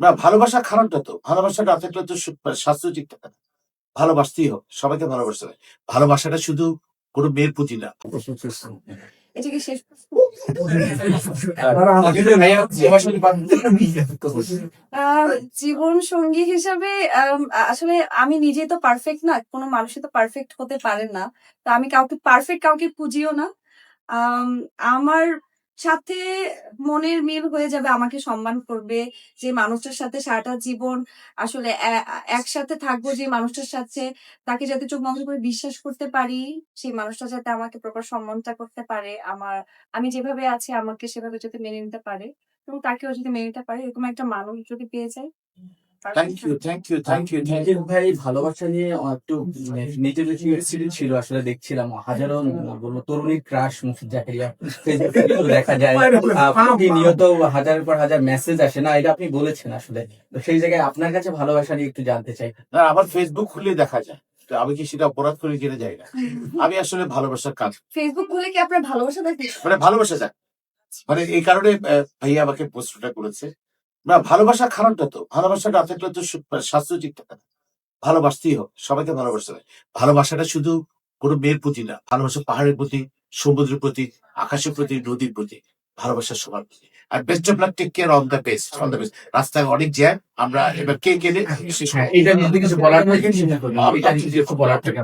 না ভালোবাসা খারাপটা তো। ভালোবাসাটা থাকলে তো স্বাস্থ্য ঠিক থাকে না। ভালোবাসতেই হবে সবাইকে ভালোবাসতে হবে। ভালোবাসাটা শুধু কোনো মেয়ের প্রতি না। জীবন সঙ্গী হিসাবে আসলে আমি নিজে তো পারফেক্ট না কোনো মানুষই তো পারফেক্ট হতে পারে না। তো আমি কাউকে পারফেক্ট কাউকে খুঁজিও না। আম, আমার সাথে মনের মিল হয়ে যাবে, আমাকে সম্মান করবে, যে মানুষটার সাথে সারাটা জীবন আসলে একসাথে থাকব, যে মানুষটার সাথে তাকে যাতে চোখ বন্ধ করে বিশ্বাস করতে পারি, সেই মানুষটা যাতে আমাকে প্রপার সম্মানটা করতে পারে, আমার, আমি যেভাবে আছি, আমাকে সেভাবে যাতে মেনে নিতে পারে এবং তাকেও যদি মেনে নিতে পারে, এরকম একটা মানুষ যদি পেয়ে যায় thank you thank you thank you thank নিজের ভাই ভালোবাসা নিয়ে একটু মানে নিজের কিউরিয়াসিটি ছিল আসলে দেখছিলাম। হাজারো বলব তরুণীর ক্রাশ মুফিদ জাকারিয়া দেখা যায়। প্রতিনিয়ত হাজারের পর হাজার মেসেজ আসে। না এটা আপনি বলেছেন আসলে। সেই জায়গায় আপনার কাছে ভালোবাসা নিয়ে একটু জানতে চাই। না আমার ফেসবুক খুললে দেখা যায়। তো আমি কি সেটা অপরাধ করে জেনে যাই না? আমি আসলে ভালোবাসার কাজ। ফেসবুক খুলে কি আপনার ভালোবাসা দেখে মানে ভালোবাসা যায়। মানে এই কারণে ভাইয়া আমাকে প্রশ্নটা করেছে। না ভালোবাসা খারাপটা তো। ভালোবাসা না থাকলে তো স্বাস্থ্য ঠিক থাকে। না ভালোবাসতেই হবে সবাইকে ভালোবাসতে হবে ভালোবাসাটা শুধু কোনো মেয়ের প্রতি না ভালোবাসা পাহাড়ের প্রতি সমুদ্রের প্রতি আকাশের প্রতি নদীর প্রতি ভালোবাসা সবার প্রতি। আর best of luck take care on the best on the best রাস্তায় অনেক জ্যাম আমরা এবার কে গেলে? এটা কিছু বলার থাকে এটা নিয়ে কিছু বলার থাকে